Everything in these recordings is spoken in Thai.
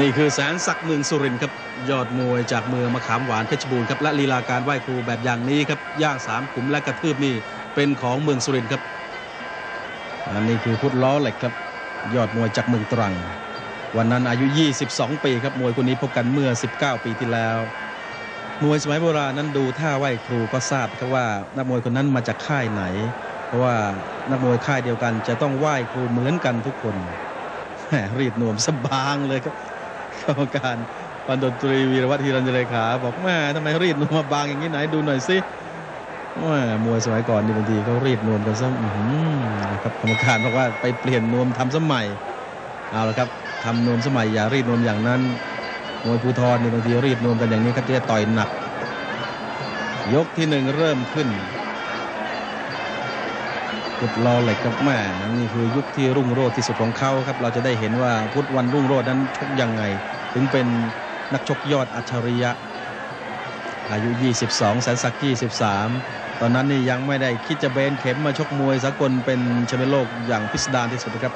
นี่คือแสนศักดิ์เมืองสุรินทร์ครับยอดมวยจากเมืองมะขามหวานเพชรบูรณ์ครับและลีลาการไหว้ครูแบบอย่างนี้ครับย่างสามขุมและกระทืบนี่เป็นของเมืองสุรินทร์ครับอันนี้คือพุทธล้อเหล็กครับ ยอดมวยจากเมืองตรัง วันนั้นอายุ 22 ปีครับมวยคนนี้พบกันเมื่อ 19 ปีที่แล้ว มวยสมัยโบราณนั้นดูท่าไหว้ครูก็ทราบครับว่านักมวยคนนั้นมาจากค่ายไหน เพราะว่านักมวยค่ายเดียวกันจะต้องไหว้ครูเหมือนกันทุกคนแหมรีดนวมสบางเลยครับ รรมการปันดนตรีวีรวัฒน์ฮิรัญเลขาบอกแม่ทำไมรีดนวมมาบางอย่างนี้ไหนดูหน่อยสิแม่มวยสมัยก่อนนี่บางทีเขารีดนวมกันซะนะครับกรรมการบอกว่าไปเปลี่ยนนวมทำสมัยเอาละครับทำนวมสมัยอย่ารีดนวมอย่างนั้นมวยภูทรนี่บางทีรีดนวมกันอย่างนี้ครับจะต่อยหนัก ยกที่หนึ่งเริ่มขึ้นพุทธรอเหล็กครับแม่นี่คือยุคที่รุ่งโรจน์ที่สุดของเขาครับ เราจะได้เห็นว่าพุทธวันรุ่งโรจน์นั้นชกยังไง ถึงเป็นนักชกยอดอัจฉริยะ อายุ 22แสนศักดิ์23 ตอนนั้นนี่ยังไม่ได้คิดจะเบนเข็มมาชกมวยสากลเป็นแชมเปี้ยนโลกอย่างพิสดารที่สุดนะครับ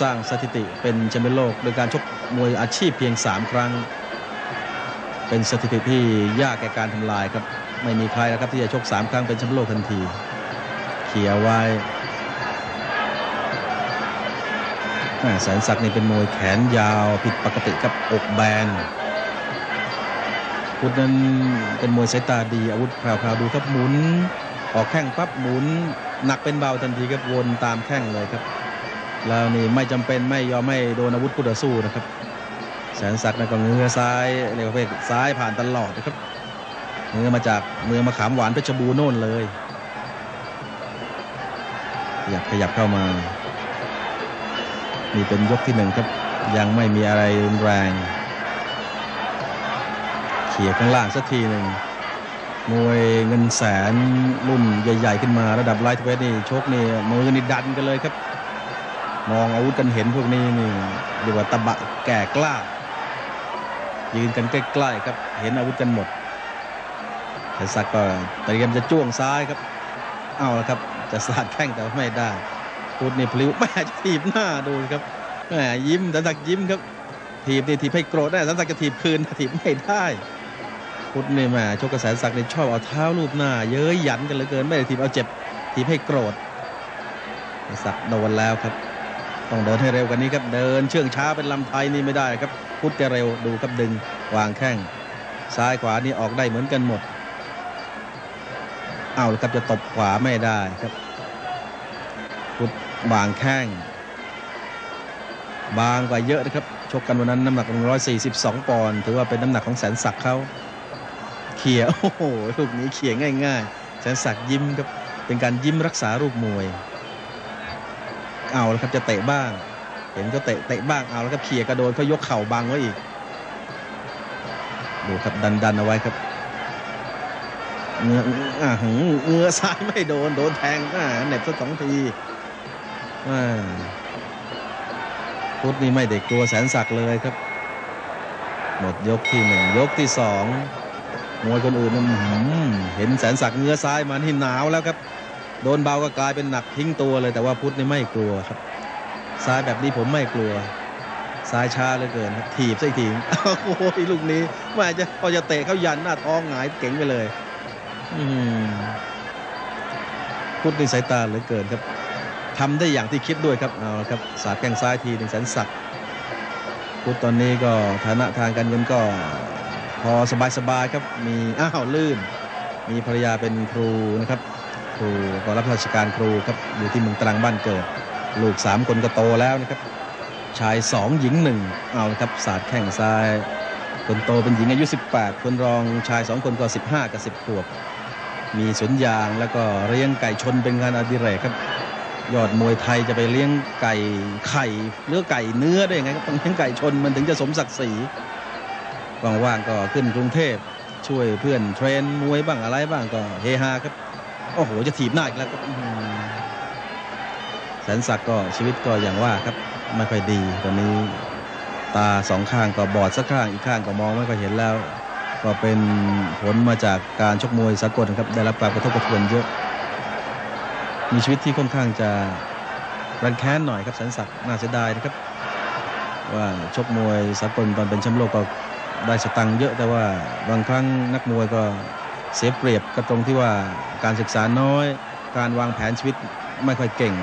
สร้างสถิติเป็นแชมเปี้ยนโลก โดยการชกมวยอาชีพเพียง 3 ครั้ง เป็นสถิติที่ยากแก่การทำลายครับ ไม่มีใครแล้วครับที่จะชก 3 ครั้งเป็นแชมเปี้ยนโลกทันที เขี่ยไว้ แสนศักดิ์นี่เป็นมวยแขนยาวผิดปกติครับอกแบนพุทธนั้นเป็นมวยสายตาดีอาวุธแพรวๆดูครับหมุน ออกแข้งปั๊บหมุน หนักเป็นเบาทันทีครับวนตามแข้งเลยครับ แล้วนี่ไม่จำเป็นไม่ยอมไม่โดนอาวุธคู่ต่อสู้นะครับ แสนศักดิ์นะก็เงื้อซ้ายเรียกว่าเพศซ้ายผ่านตลอดนะครับเงื้อมาจากเมืองมะขามหวานเพชรบูรณ์โน่นเลย ขยับขยับเข้ามา นี่เป็นยกที่หนึ่งครับ ยังไม่มีอะไรรุนแรงเขี่ยข้างล่างสักทีหนึ่งมวยเงินแสนรุ่นใหญ่ ๆ ขึ้นมาระดับไลท์เวทนี่ชกนี่มือนี่ดันกันเลยครับ มองอาวุธกันเห็นพวกนี้นี่เรียกว่าตะบะแก่กล้า ยืนกันใกล้ๆครับเห็นอาวุธกันหมดแต่สักก็เตรียมจะจ้วงซ้ายครับ เอาละครับ จะสาดแข้งแต่ไม่ได้ พุทธนี่พลิ้วแม่จะถีบหน้าดูครับแม่ยิ้มสันสักยิ้มครับ ถีบนี่ถีบให้โกรธได้สันสักจะถีบคืนถีบไม่ได้พุทธนี่แม่ชกกระแสสักนี่ชอบเอาเท้าลูบหน้า เย้ยหยันกันเหลือเกินไม่ได้ถีบเอาเจ็บถีบให้โกรธสักโดนแล้วครับ ต้องเดินให้เร็วกว่านี้ครับเดินเชื่องช้าเป็นลำไทยนี่ไม่ได้ครับ พุทธจะเร็วดูครับดึงวางแข้งซ้ายขวานี่ออกได้เหมือนกันหมดเอาละครับจะตบขวาไม่ได้ครับพุทธ วางแข้งบางกว่าเยอะนะครับ ชกกันวันนั้นน้ำหนัก 142 ปอนด์ถือว่าเป็นน้ำหนักของแสนศักดิ์เขาเขี่ยโอ้โหลูกนี้เขี่ยง่าย ๆ แสนศักดิ์ยิ้มครับเป็นการยิ้มรักษารูปมวย เอาแล้วครับจะเตะบ้าง เห็นก็เตะเตะบ้างเอาแล้วครับเขี่ยกระโดนเขายกเข่าบังไว้อีกดูครับดันดันเอาไว้ครับเงื้ออ่าหือเงื้อซ้ายไม่โดนโดนแทงอ่าเหน็บสักสองที พุทธนี่ไม่เด็กกลัวแสนศักเลยครับ หมดยกที่หนึ่งยกที่สองมวยคนอื่นนหือเห็นแสนศักเงื้อซ้ายมาที่หนาวแล้วครับ โดนเบาก็กลายเป็นหนักทิ้งตัวเลย แต่ว่าพุทธนี่ไม่กลัวครับ ซ้ายแบบนี้ผมไม่กลัวซ้ายช้าเหลือเกินครับถีบซะอีกทีโอ้โหลูกนี้แม่จะพอจะเตะเข้ายันหน้าท้องหงายเก๋งไปเลย อืมพุทธในสายตาเหลือเกินครับ ทำได้อย่างที่คิดด้วยครับเอาละครับสาดแข้งซ้ายทีหนึ่งแสนสักดิ์พุทธตอนนี้ก็ฐานะทางการเงินก็พอสบายๆครับมีอ้าวลื่น มีภรรยาเป็นครูนะครับ ครูก็รับราชการครูครับอยู่ที่เมืองตรังบ้านเกิด ลูกสามคนก็โตแล้วนะครับ ชายสองหญิงหนึ่งเอาละครับสาดแข้งซ้าย คนโตเป็นหญิงอายุ 18 คนรองชาย 2 คนก็ 15 กับ 10ขวบ มีสวนยางแล้วก็เลี้ยงไก่ชนเป็นงานอดิเรกครับ ยอดมวยไทยจะไปเลี้ยงไก่ไข่หรือไก่เนื้อได้ยังไงครับต้องเลี้ยงไก่ชนมันถึงจะสมศักดิ์ศรีว่างๆก็ขึ้นกรุงเทพช่วยเพื่อนเทรนมวยบ้างอะไรบ้างก็เฮฮาครับโอ้โหจะถีบหน้าอีกแล้วแสนศักดิ์ก็ชีวิตก็อย่างว่าครับไม่ค่อยดีตอนนี้ตาสองข้างก็บอดสักข้างอีกข้างก็มองไม่ค่อยเห็นแล้ว ก็เป็นผลมาจากการชกมวยสากลครับได้รับการกระทบกระเทือนเยอะ มีชีวิตที่ค่อนข้างจะรันแค้นหน่อยครับแสนศักดิ์น่าเสียดายนะครับ ว่าชกมวยสากลตอนเป็นแชมป์โลกก็ได้สตังค์เยอะแต่ว่าบางครั้งนักมวยก็เสียเปรียบก็ตรงที่ว่าการศึกษาน้อย การวางแผนชีวิตไม่ค่อยเก่ง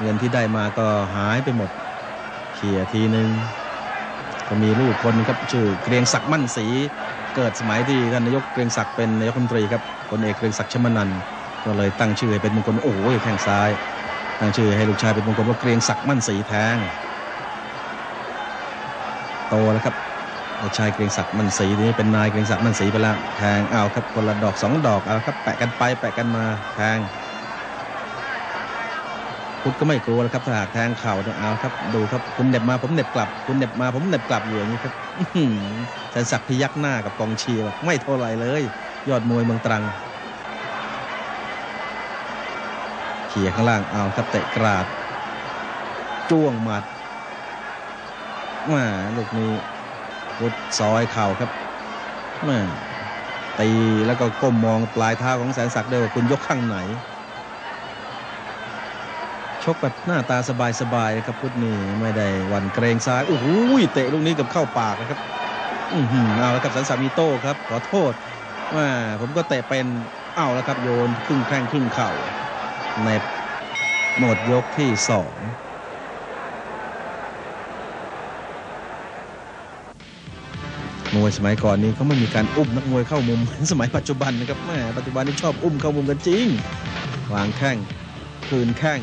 เงินที่ได้มาก็หายไปหมดเขี่ยทีนึงก็มีลูกคนครับชื่อเกรียงศักดิ์มั่นศรีเกิดสมัยที่ท่านนายกเกรียงศักดิ์เป็นนายกรัฐมนตรีครับพลเอกเกรียงศักดิ์ชมนันท์ ก็เลยตั้งชื่อให้เป็นมงคลโอ้ยแข้งซ้าย ตั้งชื่อให้ลูกชายเป็นมงคลว่าเกรียงศักดิ์มั่นศรีแทงโตแล้วครับลูกชายเกรียงศักดิ์มั่นศรีนี้เป็นนายเกรียงศักดิ์มั่นศรีไปแล้วแทงเอาครับคนละดอกสองดอกเอาครับแปะกันไปแปะกันมาแทงพุทธก็ไม่กลัวแล้วครับถ้าหากแทงเข่าเนี่ยเอาครับดูครับคุณเหน็บมาผมเหน็บกลับ คุณเหน็บมาผมเหน็บกลับอยู่อย่างนี้ครับแสนศักดิ์พยักหน้ากับกองเชียร์ไม่เท่าไรเลย ยอดมวยเมืองตรัง เขี่ยข้างล่างเอาครับเตะกราด จ้วงหมัดมาลูกนี้วุดซอยเข่าครับมาตีแล้วก็ก้มมองปลายเท้าของแสนศักดิ์ด้วยว่าคุณยกข้างไหน ชกแบบหน้าตาสบายๆนะครับพุทธนี่ไม่ได้วันเกรงซ้ายโอ้โหเตะลูกนี้กับเข้าปากนะครับอือหือเอาแล้วครับแสนศักดิ์มีโต้ครับ ขอโทษว่าผมก็เตะเป็นเอาแล้วครับโยนครึ่งแข้งครึ่งเข่า ในหมดยกที่สองมวยสมัยก่อนนี้เขาไม่มีการอุ้มนักมวยเข้ามุมเหมือนสมัยปัจจุบันนะครับแม่ปัจจุบันนี้ชอบอุ้มเข้ามุมกันจริง วางแข้งคืนแข้ง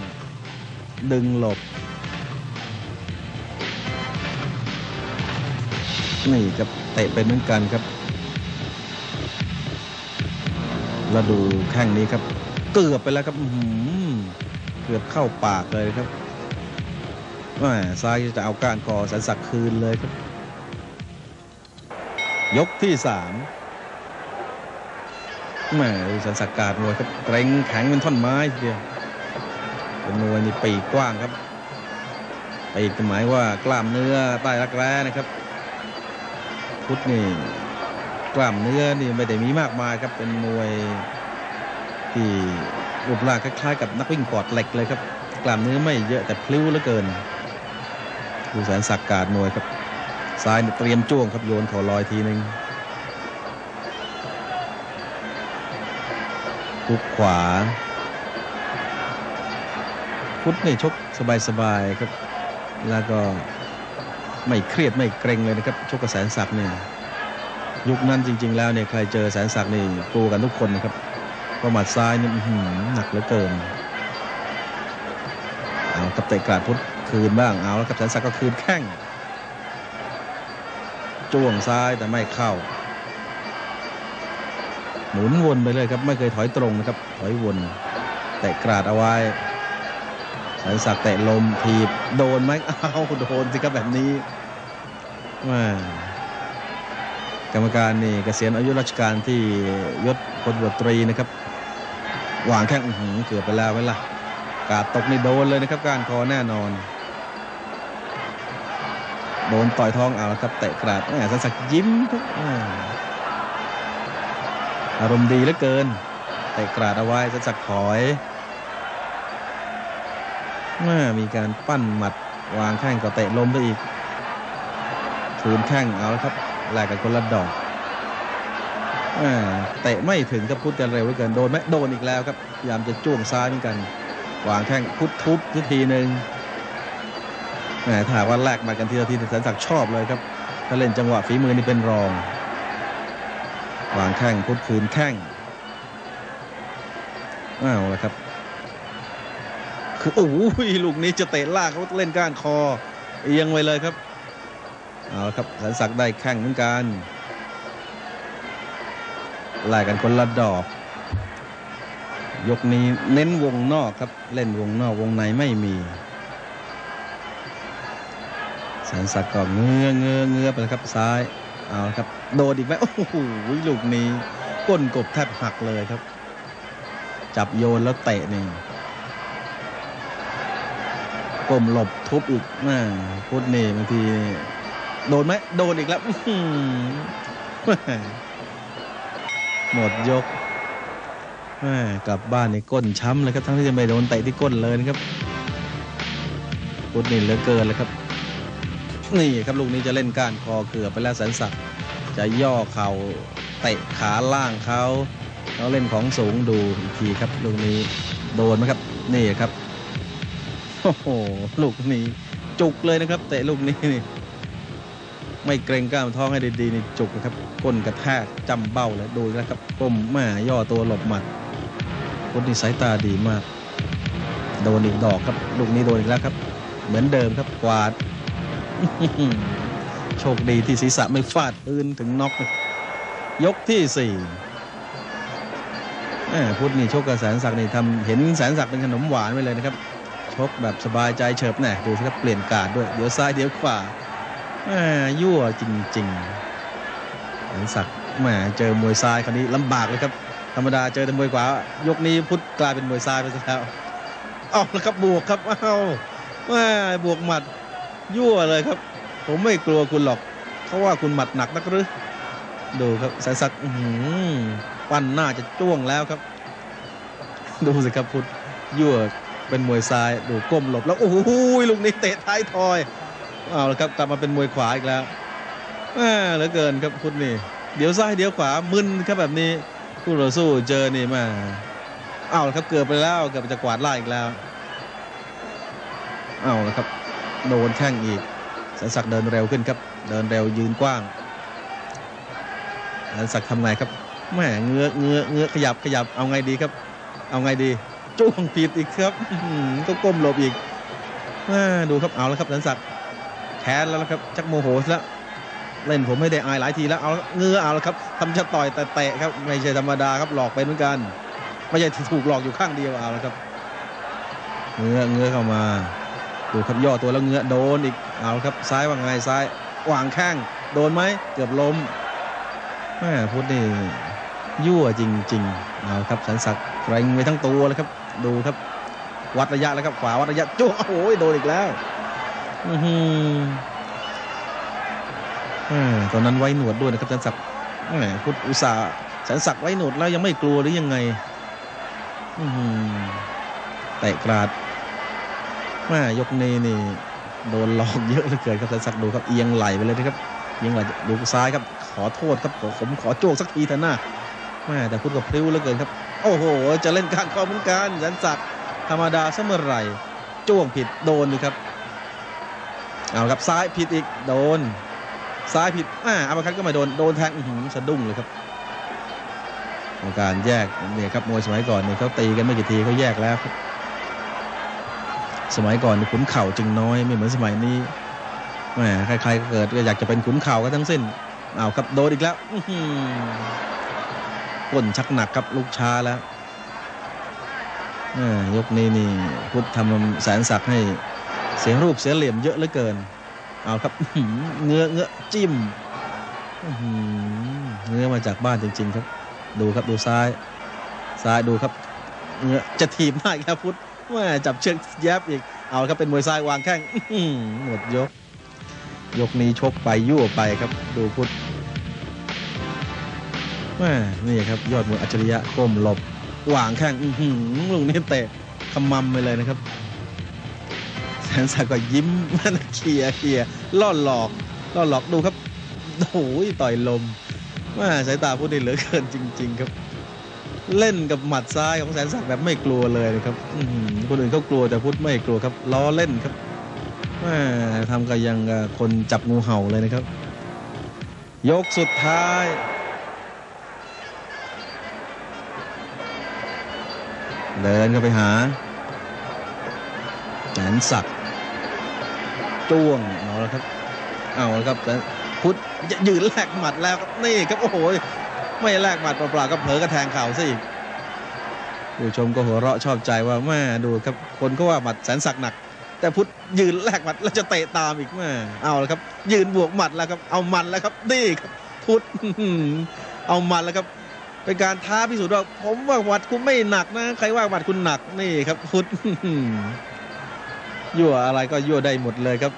ดึงหลบ นี่ครับเตะเป็นเหมือนกันครับ แล้วดูแข้งนี้ครับ เกือบไปแล้วครับอื้อหือเกือบเข้าปากเลยครับแม่ซ้ายจะเอากานคอแสนศักคืนเลยครับ ยกที่สามแม่ดูแสนศักการมวยครับเกรงแข็งเป็นท่อนไม้ทีเดียวเป็นมวยนี่ปีกกว้างครับปีกหมายว่ากล้ามเนื้อใต้รักแร้นะครับพุทธนี่กล้ามเนื้อนี่ไม่ได้มีมากมายครับเป็นมวย ที่รูปร่างคล้ายๆกับนักวิ่งปอดเหล็กเลยครับ กล้ามเนื้อไม่เยอะแต่พลิ้วเหลือเกินดูแสนสักด์การมวยครับซ้ายเตรียมจ้วงครับโยนเข่าลอยทีหนึ่งทุกขวา พุทธนี่ชกสบายๆครับ แล้วก็ไม่เครียดไม่เกรงเลยนะครับ ชกกับแสนศักดิ์เนี่ยยุคนั้นจริง ๆ แล้วเนี่ยใครเจอแสนศักดิ์นี่กลัวกันทุกคนนะครับ เพระหมัดซ้ายนี่หนักเหลือเกินเอากับเตะกราดพุทธคืนบ้างเอาแล้วกับแสนศักดิ์ก็คืนแข้งจ้วงซ้ายแต่ไม่เข้า หมุนวนไปเลยครับไม่เคยถอยตรงนะครับ ถอยวนเตะกราดเอาไว้แสนศักดิ์เตะลมทีบโดนไหมเอาโดนสิครับแบบนี้ม่กรรมการนี่เกษียณอายุราชการที่ยศ พลตำรวจตรีนะครับวางแข้งอื้อหือเกือบไปแล้วไหมล่ะกาดตกนี่โดนเลยนะครับการคอแน่นอน โดนต่อยท้องเอาละครับเตะกราดแหมสันสักยิ้มครับอารมณ์ดีเหลือเกินเตะกราดเอาไว้สันสักถอยแม่มีการปั้นหมัดวางแข้งก็เตะลมไปอีกคืนแข้งเอาละครับแลกกันคนละดอก เตะไม่ถึงครับพุทธจะเร็วเหลือเกินโดนไหมโดนอีกแล้วครับพยายามจะจ้วงซ้ายเหมือนกันวางแข้งพุทธทุบทีทีหนึ่งแหมถ้าหากว่าแลกมากันทีละทีแสนศักดิ์ชอบเลยครับถ้าเล่นจังหวะฝีมือนี่เป็นรอง วางแข้งพุทธคืนแข้งอ้าวแล้วครับคือโอ้ยลูกนี้จะเตะลากเขาเล่นก้านคอเอียงไว้เลยครับเอาละครับแสนศักดิ์ได้แข้งเหมือนกัน ไล่กันคนละดอก ยกนี้เน้นวงนอกครับ เล่นวงนอกวงในไม่มีแสนศักดิ์ก็เงื้อเงื้อเงื้อไปแล้วครับซ้ายเอาครับโดนอีกไหมโอ้โหลูกนี้ก้นกบแทบหักเลยครับ จับโยนแล้วเตะนี่ก้มหลบทุบอีกแม่พุทธนี่บางที โดนไหมโดนอีกแล้ว หมดยกกลับบ้านนี่ก้นช้ำเลยครับทั้งที่จะไม่โดนเตะที่ก้นเลยนะครับพุทธนี่เหลือเกินเลยครับ นี่ครับลูกนี้จะเล่นก้านคอเกือบไปแล้วแสนศักดิ์จะย่อเข่าเตะขาล่างเขาแล้วเล่นของสูงดูอีกทีครับลูกนี้โดนไหมครับ นี่ครับโอ้โหลูกนี้จุกเลยนะครับ เตะลูกนี้นี่ ไม่เกรงกล้ามท้องให้ดีๆนี่จุกนะครับก้นกระแทกจำเบ้าเลยดูแล้วครับก้มแม่ย่อตัวหลบหมัดคนนี้สายตาดีมาก โดนอีกดอกครับลูกนี้โดนอีกแล้วครับ เหมือนเดิมครับกวาด โชคดีที่ศีรษะไม่ฟาดพื้นถึงน็อกยกที่สี่พุทธนี่ชกกับแสนศักดิ์นี่ทำเห็นแสนศักดิ์เป็นขนมหวานไปเลยนะครับชกแบบสบายใจเฉิบแหน่ดูสิครับเปลี่ยนการดด้วย เดี๋ยวซ้ายเดี๋ยวขวา ม่ยั่วจริงๆแสนศักดิ์แหม่เจอมวยซ้ายคราวนี้ลำบากเลยครับ ธรรมดาเจอแต่มวยขวายกนี้พุทธกลายเป็นมวยซ้ายไปซะแล้วเอาแล้วครับบวกครับเอาแหม่บวกหมัดยั่วเลยครับ ผมไม่กลัวคุณหรอกเขาว่าคุณหมัดหนักนักหรือดูครับสายสักหือปั้นหน้าจะจ้วงแล้วครับ ดูสิครับพุทธยั่วเป็นมวยซ้ายดูก้มหลบแล้วโอ้โหลูกนี้เตะท้ายทอย เอาละครับกลับมาเป็นมวยขวาอีกแล้วแหมเหลือเกินครับพุทธนี่ เดี๋ยวซ้ายเดี๋ยวขวามึนครับแบบนี้คู่ต่อสู้เจอนี่มาเอาละครับเกือบไปแล้วเกือบจะกวาดล่าอีกแล้วเอาละครับโดนแข้งอีกแสนศักดิ์เดินเร็วขึ้นครับ เดินเร็วยืนกว้างแสนศักดิ์ทำไงครับแหมเงื้อเงื้อเงื้อขยับขยับเอาไงดีครับ เอาไงดีจ้วงผิดอีกครับก็ก้มหลบอีกแม่ดูครับเอาแล้วครับแสนศักดิ์ ค้นแล้วครับชักโมโหแล้วเล่นผมไม่ได้อายหลายทีแล้วเอาเงื้อเอาแล้วครับทำจะต่อยแต่เตะครับไม่ใช่ธรรมดาครับหลอกไปเหมือนกันไม่ใช่ถูกหลอกอยู่ข้างเดียวเอาแล้วครับเงื้อเงื้อเข้ามาดูครับย่อตัวแล้วเงื้อโดนอีกเอาละครับซ้ายว่าไงซ้ายวางแข้งโดนไหมเกือบล้มแม่พุทธนี่ยั่วจริงๆเอาครับสันศักเกรงไปทั้งตัวเลยครับ ดูครับ วัดระยะแล้วครับขวาวัดระยะจ้วงโอ้โหโดนอีกแล้ว อื้ออแม่ตอนนั้นไว้หนวดด้วยนะครับสันศักดิ์แม่พุทธอุตส่าห์สันศักดิ์ไว้หนวดแล้วยังไม่กลัวหรือยังไง อื้อหือเตะกราดแม่ยกนี้นี่ โดนหลอกเยอะเหลือเกินครับแสนศักดิ์ดูครับเอียงไหลไปเลยนะครับเอียงไหลดูซ้ายครับ ขอโทษครับผมผมขอโจกสักทีเถอะนะแม่แต่พูดกับพริ้วเหลือเกินครับ โอ้โห จะเล่นการคอเหมือนกันแสนศักดิ์ธรรมดาเสมอไรจ้วงผิดโดนดูครับ เอาครับซ้ายผิดอีกโดน ซ้ายผิดอ่าอัปเปอร์คัตก็มาโดนโดนแทงหือสะดุ้งเลยครับการแยกเนี่ยครับมวยสมัยก่อนเนี่ยเขาตีกันไม่กี่ทีเขาแยกแล้วครับสมัยก่อนขุนเข่าจึงน้อยไม่เหมือนสมัยนี้แหมใครๆก็เกิดก็อยากจะเป็นขุนเข่ากันทั้งสิ้นเอาครับโดนอีกแล้วอื้อหือก้นชักหนักครับลูกช้าแล้วยกนี้นี่พุทธทำแสนศักดิ์ให้ สียรูปเสียเหลี่ยมเยอะเหลือเกิน เอาครับอื้อหือเงื้อเงื้อจิ้มอื้อหือเงื้อมาจากบ้านจริง ๆ ครับ ดูครับดูซ้าย ซ้ายดูครับ เงื้อจะถีบหน้ากแล้วพุทธแม่จับเชือกแยบอีกเอาครับเป็นมวยซ้ายวางแข้งหมดยก ยกนี้ชกไปยั่วไปครับ ดูพุทธแม่นี่ครับ ยอดมวยอัจฉริยะก้มหลบวางแข้งลูกนี้เตะขมำไปเลยนะครับ แสนศักดิ์ก็ยิ้มเคลียร์เคลียร์ล่อหลอกล่อหลอกดูครับโอ้ยต่อยลมแม่สายตาพุทธนี่เหลือเกินจริง ๆ ครับ เล่นกับหมัดซ้ายของแสนศักดิ์แบบไม่กลัวเลยนะครับคนอื่นเขากลัวแต่พุทธไม่กลัวครับล้อเล่นครับแม่ทำกับยังคนจับงูเห่าเลยนะครับ ยกสุดท้ายเดินเข้าไปหาแสนศักดิ จ้วงเอาแล้วครับ เอาแล้วครับแสนพุทธยืนแลกหมัดแล้วครับนี่ครับโอ้โหไม่แลกหมัดเปล่าๆก็เผลอกระแทงเข่าซะอีกผู้ชมก็หัวเราะชอบใจว่าแม่ดูครับคนก็ว่าหมัดแสนศักหนัก แต่พุทธยืนแลกหมัดแล้วจะเตะตามอีกแม่เอาละครับ ยืนบวกหมัดแล้วครับ เอามันแล้วครับนี่ครับ พุทธเอามันแล้วครับเป็นการท้าพิสูจน์ว่าผมว่าหมัดคุณไม่หนักนะ ใครว่าหมัดคุณหนักนี่ครับพุทธ ยั่วอะไรก็ยั่วได้หมดเลยครับ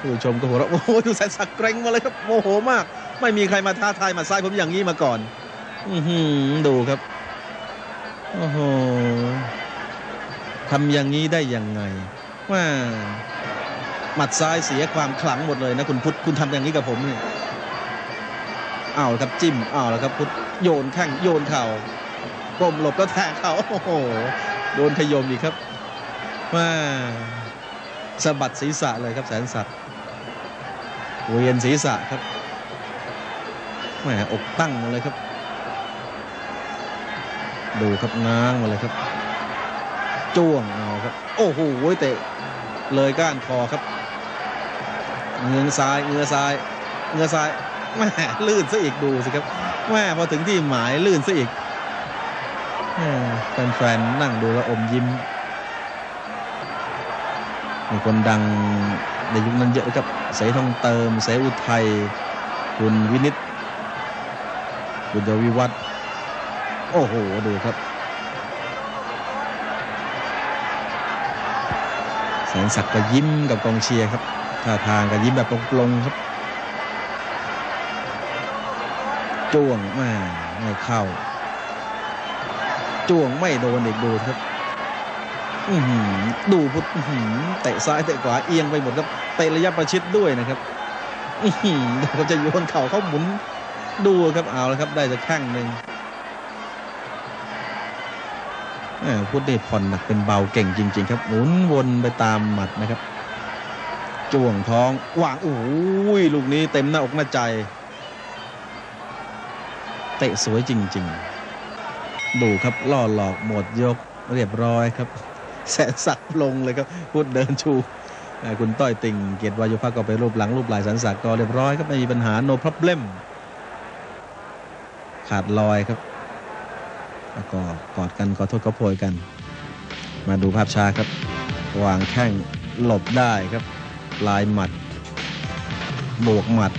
ผู้ชมก็หัวเราะโอ้โหดูแสนศักเกรงมาเลยครับโมโหมาก ไม่มีใครมาท้าทายมาซ้ายผมอย่างนี้มาก่อน อือหือดูครับโอ้โหทำอย่างนี้ได้ยังไงว่าหมัดซ้ายเสียความขลังหมดเลยนะคุณพุทธคุณทำอย่างนี้กับผมเนี่ยเอาครับจิ้มเอาและครับพุทธโยนแข้งโยนเข่าก้มหลบแล้วแทงเขาโอ้โหโดนขยมอีกครับ ว่าสะบัดศีรษะเลยครับแสนศักดิ์เวียนศีรษะครับแหมอกตั้งมาเลยครับ ดูครับง้างมาเลยครับ จ้วงเอาครับ โอ้โหเตะเลยก้านคอครับ เงื้อซ้ายเงื้อซ้ายเงื้อซ้ายแม่ลื่นซะอีกดูสิครับแม่พอถึงที่หมายลื่นซะอีกแฟนๆนั่งดูแล้วอมยิ้ม คนดังในยุคนั้นเยอะครับเสทองเติม เสอุทัยคุณวินิตคุณยวิวัฒน์โอ้โห ดูครับแสนศักดิ์ก็ยิ้มกับกองเชียร์ครับท่าทางก็ยิ้มแบบปลงๆครับจ้วงแม่ไม่เข้า จ้วงไม่โดนอีกดูครับ ดูพุทเตะซ้ายเตะขวาเอียงไปหมดครับเตะระยะประชิดด้วยนะครับเดี๋ยวเขาจะโยนเข่าเข้าหมุนดูครับเอาแล้วครับ ได้จะแข้งหนึ่งพุทธได้ผ่อนหนักเป็นเบาเก่งจริง ๆ ครับหมุนวนไปตามหมัดนะครับจ้วงท้องวางโอ้ยลูกนี้เต็มหน้าอกหน้าใจ เตะสวยจริง ๆ ดูครับล่อหลอกหมดยกเรียบร้อยครับ แสนสักลงเลยครับพูดเดินชูคุณต้อยติ่งเกียรติวายุพักก็ไปรูปหลังรูปลายแสนสักก็เรียบร้อยครับไม่มีปัญหา no problem ขาดลอยครับแล้วก็กอดกันขอโทษขอโพยกัน มาดูภาพช้าครับ วางแข้งหลบได้ครับ ลายหมัดบวกหมัด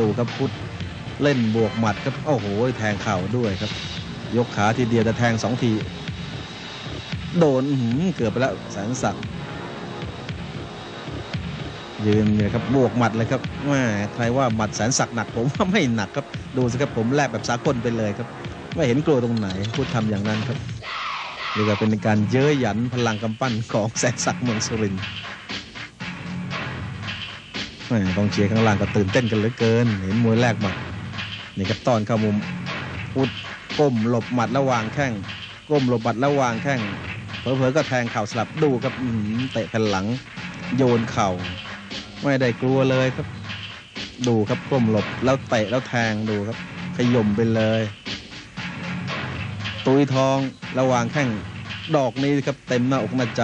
ดูครับพุทธเล่นบวกหมัดครับโอ้โหแทงเข่าด้วยครับ ยกขาทีเดียวแต่แทงสองที โดนเกือบไปแล้วแสนศักดิ์ยืนเนี่ยครับบวกหมัดเลยครับแม่ใครว่าหมัดแสนศักดิ์หนักผมว่าไม่หนักครับ ดูสิครับผมแลกแบบสากลไปเลยครับ ไม่เห็นกลัวตรงไหนพูดทำอย่างนั้นครับเรียกว่าเป็นการเย้ยหยันพลังกำปั้นของแสนศักดิ์เมืองสุรินทร์แม่กองเชียร์ข้างล่างก็ตื่นเต้นกันเหลือเกิน เห็นมวยแรกหมัดนี่ครับตอนเข้ามุม ก้มหลบหมัดระหว่างแข้งก้มหลบหมัดระหว่างแข้งเผลอๆก็แทงเข่าสลับดูครับเตะแผ่นหลัง โยนเข่า ไม่ได้กลัวเลยครับ ดูครับก้มหลบแล้วเตะแล้วแทงดูครับขย่มไปเลย ตุยทองระหว่างแข้งดอกนี้ครับเต็มหน้าอกหน้าใจ